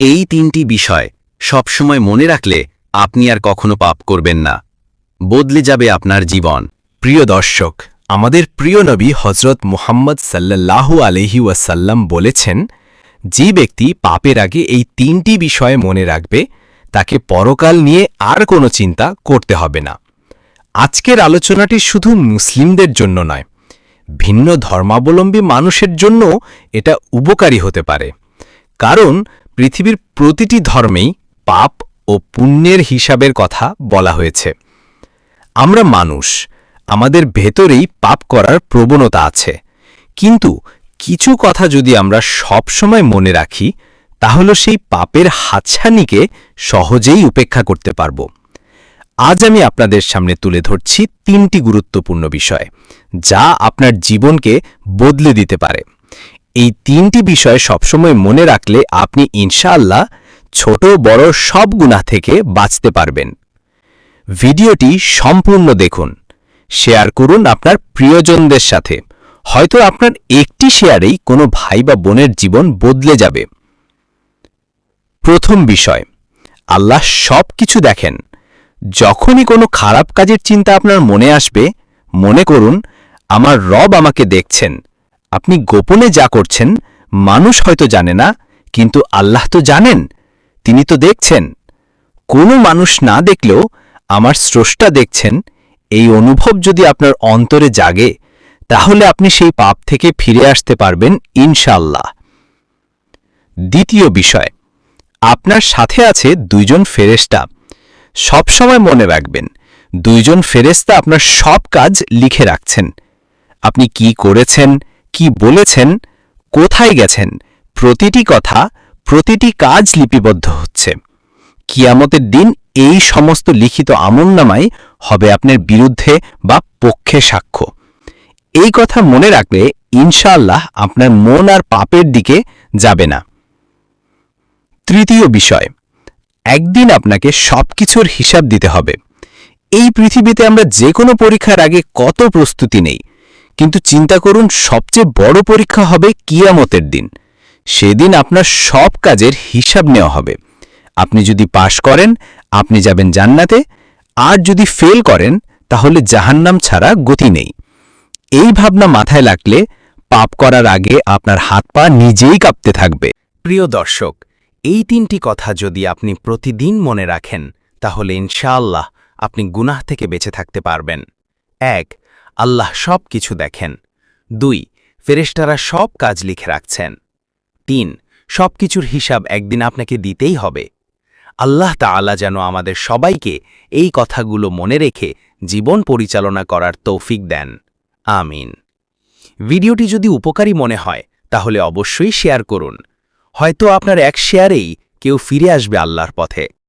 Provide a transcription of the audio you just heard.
এই তিনটি বিষয় সবসময় মনে রাখলে আপনি আর কখনো পাপ করবেন না। বদলে যাবে আপনার জীবন। প্রিয় দর্শক, আমাদের প্রিয় নবী হজরত মুহাম্মদ সাল্লাল্লাহু আলহি ওয়াসাল্লাম বলেছেন, যে ব্যক্তি পাপের আগে এই তিনটি বিষয়ে মনে রাখবে, তাকে পরকাল নিয়ে আর কোনো চিন্তা করতে হবে না। আজকের আলোচনাটি শুধু মুসলিমদের জন্য নয়, ভিন্ন ধর্মাবলম্বী মানুষের জন্য এটা উপকারী হতে পারে। কারণ পৃথিবীর প্রতিটি ধর্মেই পাপ ও পুণ্যের হিসাবের কথা বলা হয়েছে। আমরা মানুষ, আমাদের ভেতরেই পাপ করার প্রবণতা আছে। কিন্তু কিছু কথা যদি আমরা সবসময় মনে রাখি, তাহলে সেই পাপের হাতছানিকে সহজেই উপেক্ষা করতে পারব। আজ আমি আপনাদের সামনে তুলে ধরছি তিনটি গুরুত্বপূর্ণ বিষয়, যা আপনার জীবনকে বদলে দিতে পারে। এই তিনটি বিষয় সবসময় মনে রাখলে আপনি ইনশাআল্লাহ ছোট, বড় সব গুণা থেকে বাঁচতে পারবেন। ভিডিওটি সম্পূর্ণ দেখুন। শেয়ার করুন আপনার প্রিয়জনদের সাথে। হয়তো আপনার একটি শেয়ারেই কোনো ভাই বা বোনের জীবন বদলে যাবে। প্রথম বিষয়, আল্লাহ সব কিছু দেখেন। যখনই কোনো খারাপ কাজের চিন্তা আপনার মনে আসবে, মনে করুন, আমার রব আমাকে দেখছেন। আপনি গোপনে যা করছেন, মানুষ হয়তো জানে না, কিন্তু আল্লাহ তো জানেন, তিনি তো দেখছেন। কোনো মানুষ না দেখলেও আমার স্রষ্টা দেখছেন, এই অনুভব যদি আপনার অন্তরে জাগে, তাহলে আপনি সেই পাপ থেকে ফিরে আসতে পারবেন ইনশাল্লাহ দ্বিতীয় বিষয়, আপনার সাথে আছে দুইজন ফেরেস্তা সবসময় মনে রাখবেন, দুইজন ফেরেস্তা আপনার সব কাজ লিখে রাখছেন। আপনি কি করেছেন কি বলেছেন, কোথায় গেছেন, প্রতিটি কথা, প্রতিটি কাজ লিপিবদ্ধ হচ্ছে। কিয়ামতের দিন এই সমস্ত লিখিত আমলনামাই হবে আপনার বিরুদ্ধে বা পক্ষে সাক্ষ্য। এই কথা মনে রাখলে ইনশাআল্লাহ আপনার মন আর পাপের দিকে যাবে না। তৃতীয় বিষয়, একদিন আপনাকে সবকিছুর হিসাব দিতে হবে। এই পৃথিবীতে আমরা যে কোনো পরীক্ষার আগে কত প্রস্তুতি নেই কিন্তু চিন্তা করুন, সবচেয়ে বড় পরীক্ষা হবে কিয়ামতের দিন। সেদিন আপনার সব কাজের হিসাব নেওয়া হবে। আপনি যদি পাশ করেন, আপনি যাবেন জান্নাতে, আর যদি ফেল করেন, তাহলে জাহান্নাম ছাড়া গতি নেই। এই ভাবনা মাথায় লাগলে পাপ করার আগে আপনার হাত পা নিজেই কাঁপতে থাকবে। প্রিয় দর্শক, এই তিনটি কথা যদি আপনি প্রতিদিন মনে রাখেন, তাহলে ইনশাআল্লাহ আপনি গুনাহ থেকে বেঁচে থাকতে পারবেন। এক আল্লাহ সব কিছু দেখেন। দুই, ফেরেশতারা সব কাজ লিখে রাখছেন। তিন সব কিছুর হিসাব একদিন আপনাকে দিতেই হবে। আল্লাহ তাআলা যেন আমাদের সবাইকে এই কথাগুলো মনে রেখে জীবন পরিচালনা করার তৌফিক দেন। আমিন। ভিডিওটি যদি উপকারী মনে হয়, তাহলে অবশ্যই শেয়ার করুন। হয়তো আপনার এক শেয়ারেই কেউ ফিরে আসবে আল্লাহর পথে।